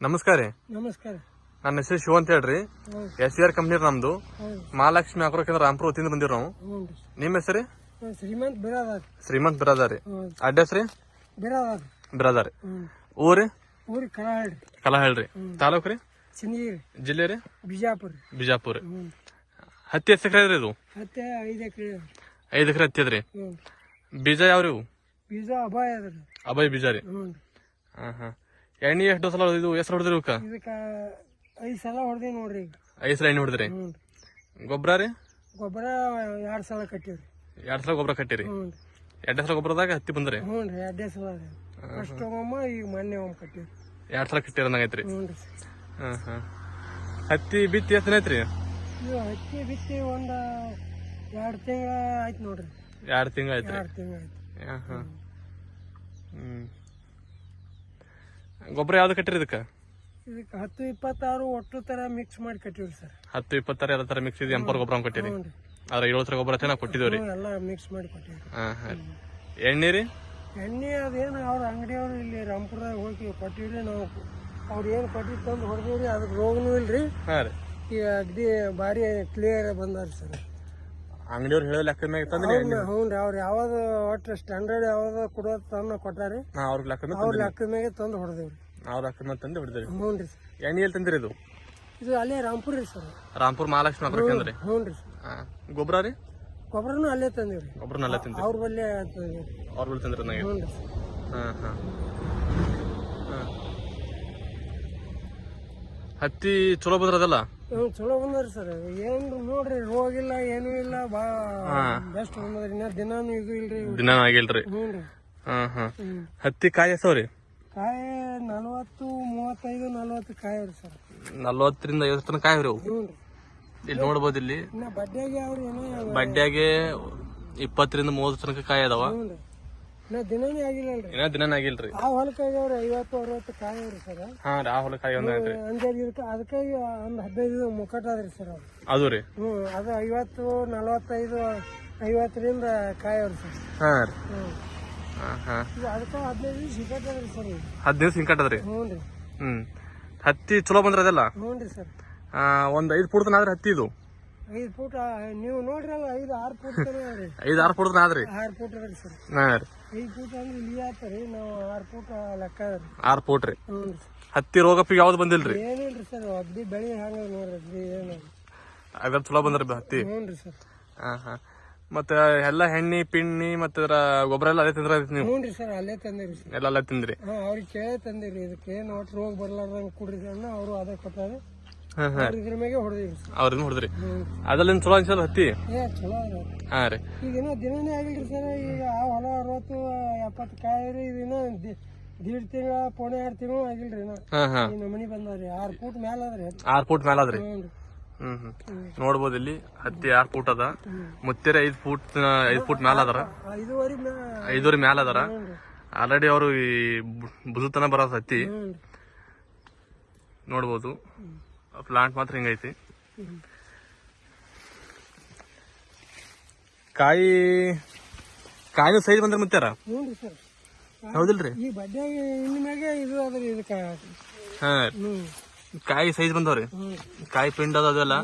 ನಮಸ್ಕಾರ ರೀ. ನಮಸ್ಕಾರ. ನನ್ನ ಹೆಸರು ಶಿವ ಅಂತ ಹೇಳ್ರಿ. ಹೌದು. ಎಸ್ ಸಿ ಆರ್ ಕಂಪ್ನಿ ನಮ್ದು. ಹೌದು. ಮಹಾಲಕ್ಷ್ಮಿ ಆಗ್ರೋ ಕೇಂದ್ರ ರಾಮ್ಪುರ ಬಂದಿರ ನಾವು. ಹ್ಞೂ ರೀ. ನಿಮ್ಮ ಹೆಸರು ಶ್ರೀಮಂತ್ ಬಿರಾದಾರ್. ಶ್ರೀಮಂತ್ ಬಿರಾದಾರಿ ಹೌದು. ಅಡ್ರೆಸ್ ರೀ? ಬಿರಾದಾರ್. ಬಿರಾದಾರಿ ಹ್ಞೂ. ಊರಿ? ಊರಿಗೆ ಕರಾಳ್ರಿ ಕಲಾ ಹೇಳ್ರಿ ತಾಲೂಕ್ ರೀ? ಚಿನ್ನಗಿರಿ ಜಿಲ್ಲೆ ರೀ? ಬಿಜಾಪುರ. ಬಿಜಾಪುರ ರೀ. ಹ್ಞೂ. ಹತ್ತಿ ಎಷ್ಟು ಎಕರೆ ಇದು? ಮತ್ತೆ ಐದು ಎಕರೆ ಐದು ಎಕರೆ ಹತ್ತಿ ಅದ್ರಿ. ಹ್ಞೂ. ಬೀಜ ಯಾವ್ರಿ ಇವು? ಬೀಜ ಅಭಾಯ ಅದ ರೀ ಅಭಯ್ ಬೀಜ ರೀ. ಹ್ಞೂ. ಹಾ ಹಾ ಎಣ್ಣೆ ಎಷ್ಟು ಸಲ ಹೊಡೆದು ಎಷ್ಟು ಹೊಡೆದ್ರಿ ಇವಕ್ಕ ಇದಕ್ಕೆ ಐದು ಸಲ ಹೊಡೆದಿ ನೋಡ್ರಿ ಈಗ. ಐದು ಸಲ ಎಣ್ಣೆ ಹೊಡೆದ್ರಿ? ಹ್ಞೂ ಗೊಬ್ಬರ ರೀ? ಗೊಬ್ಬರ ಎರಡು ಸಲ ಕಟ್ಟಿವ್ರಿ. ಎರಡು ಸಲ ಗೊಬ್ಬರ ಕಟ್ಟಿರಿ? ಹ್ಞೂ ಎರಡ್ ಸಲ ಗೊಬ್ಬರದಾಗ ಹತ್ತಿ ಬಂದ್ರಿ? ಹ್ಞೂ ರೀ ಎರಡೇ ಸಲ ರೀ. ಫಸ್ಟ್ ಒಮ್ಮಮ್ಮ ಈಗ ಮೊನ್ನೆ ಒಮ್ಮೆ ಕಟ್ಟಿವ್ರಿ. ಎರಡು ಸಲ ಕಟ್ಟಿರ ಐತ್ರಿ? ಹ್ಞೂ ರೀ. ಹಾಂ ಹಾಂ. ಹತ್ತಿ ಬಿತ್ತಿ ಎಷ್ಟು ರೀ ಐತ್ರಿ? ಇದು ಹತ್ತಿ ಬಿತ್ತಿ ಒಂದು ಎರಡು ತಿಂಗಳ ಆಯ್ತು ನೋಡ್ರಿ. ಎರಡು ತಿಂಗಳ ಐತ್ರಿ ಎರಡು ತಿಂಗಳ ಆಯ್ತು. ಹಾಂ ಹಾಂ. ಹ್ಮ್. ಗೊಬ್ಬರ ಯಾವ್ದು ಕಟ್ಟಿರಿ ಇದಕ್ಕೆ? ಇದಕ್ಕೆ ಹತ್ತು ಇಪ್ಪತ್ತಾರು ಒಟ್ಟು ತರ ಮಿಕ್ಸ್ ಮಾಡಿ ಕಟ್ಟಿವ್ರಿ ಸರ್. ಹತ್ತು ಇಪ್ಪತ್ತಾರು ಎಲ್ಲ ತರ ಮಿಕ್ಸ್ ಇದೆ ಎಂಪರ್ ಗೊಬ್ಬರ ಕೊಟ್ಟಿರಿ? ಹ್ಞೂ ಆದ್ರೆ ಏಳು ತರ ಗೊಬ್ಬರ ಚೆನ್ನಾಗಿ ಕೊಟ್ಟಿದ್ದೇವೆ ರೀ ಎಲ್ಲ ಮಿಕ್ಸ್ ಮಾಡಿ ಕೊಟ್ಟಿವ್ರಿ. ಹಾ ಎಣ್ಣೆ ರೀ? ಎಣ್ಣೆ ಅದೇನು ಅವ್ರ ಅಂಗಡಿಯವ್ರು ಇಲ್ಲಿ ರಾಮಪುರದಾಗ ಹೋಗಿ ಕೊಟ್ಟಿವ್ರಿ ನಾವು. ಅವ್ರು ಏನು ಕೊಟ್ಟಿ ತಂದು ಹೊಡೆದಿವ್ರಿ ಅದಕ್ಕೆ ರೋಗನೂ ಇಲ್ರಿ. ಹಾಂ ರೀ. ಈಗ ಅಗ್ದಿ ಭಾರಿ ಕ್ಲಿಯರ್ ಬಂದಾರ ಸರ್. ಅಂಗಡಿಯವ್ರು ಹೇಳೋ ಲೆಕ್ಕ ಮ್ಯಾಗ ತಂದ್ರಿ ಹ್ಞೂ ರೀ ಅವ್ರು ಯಾವ್ದು ಒಟ್ಟು ಸ್ಟ್ಯಾಂಡರ್ಡ್ ಯಾವ್ದು ಕೊಡೋದು ತಂದು ಕೊಟ್ಟಾರಿ. ಹಾ ಅವ್ರ ಲೆಕ್ಕ ಅವ್ರ ಲೆಕ್ಕದ ಮ್ಯಾಗೆ ತಂದು ಹೊಡೆದೇವ್ರಿ. ಅವ್ರ ಲೆಕ್ಕ ಮ್ಯಾಗ ತಂದು ಹೊಡೆದ್ರಿ ಹ್ಞೂ ರೀ ಸರ್. ಎಣ್ಣೆ ಎಲ್ಲಿ ತಂದಿರಿ ಇದು? ಇದು ಅಲ್ಲೇ ರಾಮ್ಪುರ ರೀ ಸರ್. ರಾಮ್ಪುರ್ ಮಹಾಲಕ್ಷ್ಮಿ ಅಗ್ರ ರೀ ಹ್ಞೂ ರೀ ಹಾ ಗೊಬ್ಬರ ರೀ? ಗೊಬ್ಬರನು ಅಲ್ಲೇ ತಂದೀವ್ರಿ. ಗೊಬ್ಬರನ ಅಲ್ಲೇ ತಿಂದ್ರಿ. ಅವ್ರ ಬಲ್ಲೇ ತಂದಿವ್ರಿ. ಅವ್ರ ಬಳಿ ತಂದ್ರಿ ನನಗೆ ಹ್ಞೂ ರೀ ಸರ್. ಹಾ ಹಾ. ಹಾ. ಹತ್ತಿ ಚಲೋ ಬಂದ್ರದಲ್ಲ ಹ್ಞೂ ಚಲೋ ಬಂದ್ರಿ ಸರ್. ಏನು ನೋಡ್ರಿ ರೋಗ ಇಲ್ಲ ಏನೂ ಇಲ್ಲ. ಬಾ ಬೆಸ್ಟ್ ಬಂದದ್ರಿ ಇನ್ನ ದಿನಾನು ಇದು ಇಲ್ರಿ ದಿನ ಆಗಿಲ್ರಿ. ಹ್ಞೂ ರೀ. ಹಾ ಹಾ. ಹತ್ತಿ ಕಾಯಿ ಎಸವ್ರಿ ಕಾಯಿ ನಲವತ್ತು ಮೂವತ್ತೈದು ನಲವತ್ತು ಕಾಯಿ ರೀ ಸರ್. ನಲ್ವತ್ತರಿಂದ ಐವತ್ತು ತನಕ ಕಾಯಿ ಅವು? ಹ್ಞೂ ರೀ. ಇಲ್ಲಿ ನೋಡ್ಬೋದು ಇಲ್ಲಿ. ಇನ್ನ ಬಡ್ಡೆಗೆ ಅವ್ರಿ ಏನೋ ಬಡ್ಡ್ಯಾಗೆ ಇಪ್ಪತ್ತರಿಂದ ಮೂವತ್ತು ತನಕ ಕಾಯಿ ಅದಾವ. ಹ್ಞೂ ರೀ. ಇನ್ನ ದಿನನೇ ಆಗಿಲ್ಲ ಅಲ್ರಿ. ಇನ್ನ ದಿನ ಆಗಿಲ್ರಿ. ಆ ಹೊಲಕ್ಕೆ ಆಗ್ಯಾವ್ರಿ ಐವತ್ತು ಅರವತ್ತು ಸರ್. ಹಾ ರೀ ಆ ಇದಕ್ಕೆ ಒಂದು ಹದಿನೈದು ಅದ್ರಿ ಸರ್ ಅವ್ರು. ಅದು ರೀ. ಹ್ಞೂ ಅದು ಐವತ್ತು ನಲವತ್ತೈದು ಐವತ್ತರಿಂದ ಸರ್. ಹಾ ರೀ. ಹ್ಞೂ ಹಾ ಹಾ. ಇದು ಅದಕ್ಕೆ ಹದಿನೈದು ಸಿಗಟ್ ಅದ್ರಿ ಸರ್ ಹದಿನೈದು ಹ್ಞೂ ರೀ. ಹ್ಮ್. ಹತ್ತಿ ಚಲೋ ಬಂದ್ರ ಅದೆಲ್ಲ? ಹ್ಞೂ ರೀ ಸರ್. ಒಂದ್ ಐದು ಆದ್ರೆ ಹತ್ತಿ ಇದು. ಐದು ಫೂಟ್ ನೀವು ನೋಡ್ರಲ್ಲ ಐದು ಆರು ಫೂಟ್ ಅದ್ರಿ ಐದು ಆರು ಫುಟ್ ಆದ್ರಿ? ಆರು ಫೂಟ್ ಸರ್. ಹಾ ರೀ. ಐದು ಫೂಟ್ ಅಂದ್ರೆ ಇಲ್ಲಿ ಆತರಿ ನಾವು ಆರು ಫೂಟ್ ಲೆಕ್ಕ ಆರು ಫುಟ್ ರೀ. ಹ್ಞೂ ರೀ ಹತ್ತಿ ರೋಗಪ್ಪಿಗೆ ಯಾವ್ದು ಬಂದಿಲ್ರಿ? ಏನಿಲ್ರಿ ಸರ್ ಅಗ್ದಿ ಬೆಳೆ ಹಂಗ ನೋಡ್ರಿ ಅಗ್ದಿ ಏನು ಅದ್ರ ಚಲೋ ಬಂದ್ರಿ ಹತ್ತಿ. ಹ್ಞೂ ರೀ ಸರ್. ಹಾ ಹಾ. ಮತ್ತೆ ಎಲ್ಲ ಹೆಣ್ಣಿ ಪಿಣ್ಣಿ ಮತ್ತೆ ಅದ್ರ ಗೊಬ್ಬರ ಎಲ್ಲ ಅದೇ ತಿಂದ್ರ ನೀವು? ಹ್ಞೂ ರೀ ಸರ್ ಅಲ್ಲೇ ತಂದಿರಿ ಸರ್. ಎಲ್ಲ ಅಲ್ಲೇ ತಿಂದ್ರಿ? ಹಾಂ ಅವ್ರಿಗೆ ಕೇಳೇ ತಂದಿರಿ ಇದಕ್ಕೆ ಏನು ಒಟ್ಟು ರೋಗ ಬರ್ಲಾರ್ದಂಗೆ ಕುಡ್ರಿ ಅಣ್ಣ ಅವರು ಅದೇ ಕೊಟ್ಟಾರೆ. ಇದ್ರ ಮ್ಯಾಗೆ ಹೊಡೆದಿರಿ ಅವ್ರನ್ನ ಹೊಡೆದ್ರಿ. ಚಲೋ ಅನ್ಸಲ್ಲ ಹತ್ತಿ? ಏ ಚಲೋ ಅದ ಹಾ ರೀ. ಈಗ ಏನೋ ದಿನನೇ ಆಗಿಲ್ರಿ ಸರ್ ಈಗ ಆ ಹೊಲ ಅರವತ್ತು ಎಪ್ಪತ್ತು ಕಾಯಿ ರೀ ಇದಿನ ದೀಡ್ ತಿಂಗಳ ಪೋಣೆ ಎರಡು ತಿಂಗಳು ಆಗಿಲ್ರಿ ಇನ್ನ. ಹಾ ಹಾ. ಈ ನಮನಿ ಬಂದವ್ರಿ. ಆರು ಫೂಟ್ ಮ್ಯಾಲ ಅದ್ರಿ ಆರ್ ಫೂಟ್ ಅದ್ರಿ? ಹ್ಮ್ ಹ್ಮ್ ನೋಡ್ಬೋದು ಇಲ್ಲಿ ಹತ್ತಿ ಆರ್ ಫೂಟ್ ಅದ. ಮುತ್ತೇರಿ ಐದ್ ಫೂಟ್ ಐದ್ ಫೂಟ್ ಮ್ಯಾಲ ಅದಾರ. ಐದುವರೆ ಐದೂರಿ ಮ್ಯಾಲ ಅದಾರ. ಆಲ್ರೆಡಿ ಅವರು ಈ ಬುದುತನ ಬರೋದ್ ಹತ್ತಿ. ನೋಡ್ಬೋದು. ಪ್ಲಾಂಟ್ ಮಾತ್ರ ಹಿಂಗೈತಿ ಕಾಯಿ ಕಾಯಿನ ಸೈಜ್ ಬಂದ್ರೆ ಮುತ್ತಾರ ಹೌದಿಲ್ರಿ? ಈ ಬಡ್ಡೆಗೆ ಇನ್ನು ಮ್ಯಾಗೆ ಇದು ಅದ್ರಿ ಇದಕ್ಕೆ. ಹಾ. ಹ್ಞೂ. ಕಾಯಿ ಸೈಜ್ ಬಂದವ್ರಿ. ಕಾಯಿ ಪಿಂಡ್ ಅದ ಅದೆಲ್ಲ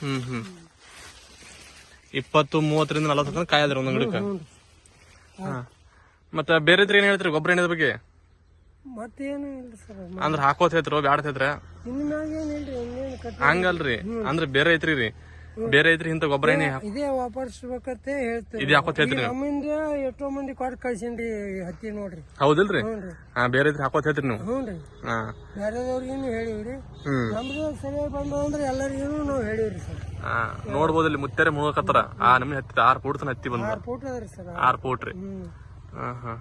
ಹ್ಮ್ ಹ್ಮ್. ಇಪ್ಪತ್ತು ಮೂವತ್ತರಿಂದ ನಲವತ್ತು ಕಾಯಿ ಅದ್ರ ಒಂದ್ ಅಂಗಡಿಕ. ಹಾ. ಮತ್ತೆ ಬೇರೆ ಇದ್ರೆ ಏನ್ ಹೇಳ್ತೀರಿ? ಗೊಬ್ಬರ ಏನಿದ ಬಗ್ಗೆ? ಮತ್ತೇನು ಇಲ್ಲ ಸರ್. ಅಂದ್ರ ಹಾಕೋತ್ ಹೇಳ್ತಿರೋ ಬ್ಯಾಡ ಇನ್ನೇನು ಹಂಗಲ್ರಿ. ಅಂದ್ರೆ ಬೇರೆ ಐತ್ರಿ ರೀ. ಬೇರೆ ಐತ್ರಿ ಇಂತ ಗೊಬ್ಬರ ಏನೇ ಇದೇ ವಾಪರ್ಸ್ಬೇಕಂತ ಹೇಳ್ತೇವೆ ಇದು ಹಾಕೋತ್ ಹೇಳ್ತೀರಿ ನೀವು. ನಮ್ಮಿಂದ ಎಷ್ಟೋ ಮಂದಿ ಕೊಟ್ಟು ಕಳ್ಸೀನ್ರಿ ಈ ಹತ್ತಿ ನೋಡ್ರಿ. ಹೌದಿಲ್ರಿ? ಹಾ ಬೇರೆ ಐತ್ರಿ ಹಾಕೋತ್ ಹೇಳ್ತೀರಿ ನೀವು. ಹ್ಞೂ ರೀ. ಹಾ. ಬೇರೆದವ್ರಿಗೇನು ಹೇಳಿವ್ರಿ. ಹ್ಮ್. ನಮ್ದು ಸರಿಯಾಗಿ ಬಂದವ ಅಂದ್ರೆ ಎಲ್ಲರಿಗೂ ನಾವು ಹೇಳಿವ್ರಿ ಸರ್. ಹಾ ನೋಡ್ಬೋದು ಇಲ್ಲಿ ಮುತ್ತಾರೆ ಮುಳುಗಕತ್ತಾರ ಆ ನಮ್ಗೆ ಹತ್ತಿ ಆರ್ ಫೂಟ್ ತನ ಹತ್ತಿ ಬಂದ ಆರು ಫೂಟ್ ಅದ್ರಿ ಸರ್. ಆರ್ ಪೂಟ್ರಿ ರೀ. ಹ್ಞೂ ಹಾ ಹಾ.